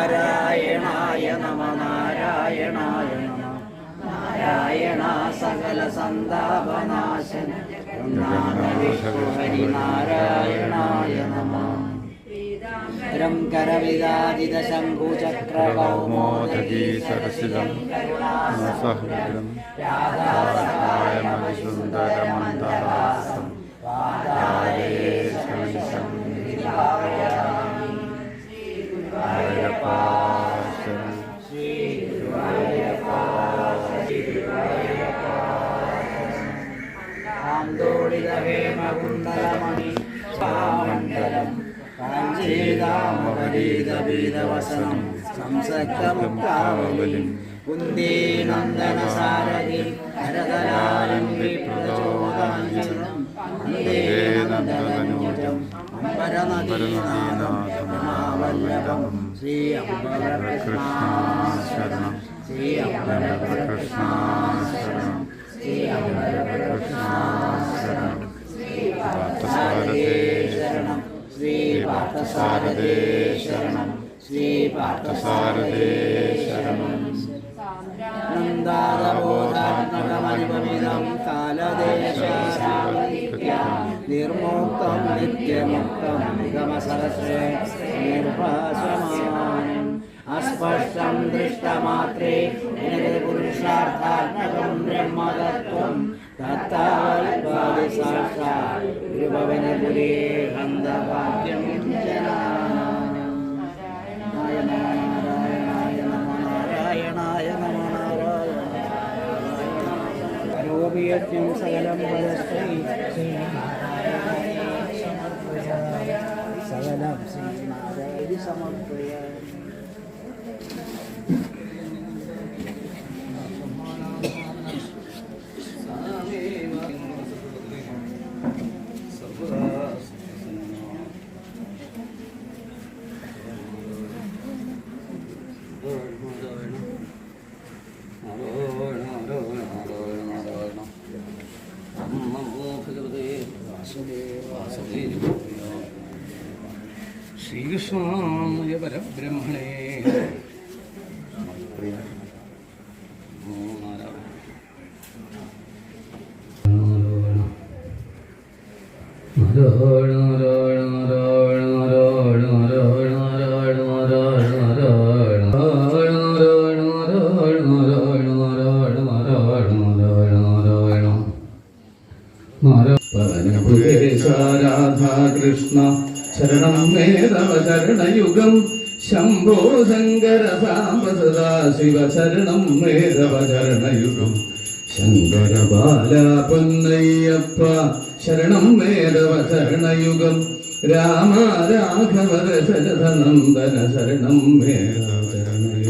നാരായണായ നമ നാരായണായ നമ. നാരായണ സകല സന്താപനാശന. നമ ം. കരവിദാജിത ആന്തോളിതവേ മകുന്ദരമണി പാമണ്ഡലം സംസക്തമുക്താവലിം കുന്ദീ നന്ദനസാരഥി. ഹരതരാരം വിപ്രചോദാഞ്ജനം വന്ദേ നന്ദനൂജം അംബരനദീനാഥമാവല്ലഭം ശ്രീ അംബരകൃഷ്ണാശരണം ശ്രീ പാർത്ഥസാരഥേ ശരണം. ശ്രീ പാർത്ഥസാരഥേ ശരണം. കാലദേശാരാവതിക്യം നിർമുക്തം നിത്യമുക്തം നിഗമസരസേ നിർഭാസമാനം അസ്പഷ്ടം ദൃഷ്ടമാത്രേ. പുരുഷാർത്ഥാത്മകം ബ്രഹ്മതത്വം. तत्तावल्पादसाक्षाद्भुवनपुरे हन्दवाक्यं नारायणाय नारायणाय नमो नारायणाय नमो नारायणाय करोमि सकलं वदस्यै सकलं श्रीनारायणि समर्पय ശ്രീകൃഷ്ണായ പരബ്രഹ്മണേ നാരായണ നാരായണ. നാരായണ. രാധാകൃഷ്ണ ശരണം മേധവ ചരണയുഗം ശംഭോ ശങ്കര സാംബ സദാ ശിവ ശരണം മേധവ ചരണയുഗം ശങ്കര ബാല പൊന്നയ്യപ്പ ശരണം മേധവ ചരണയുഗം രാമ രാഘവ ശരധനന്ദന ശരണം മേധവ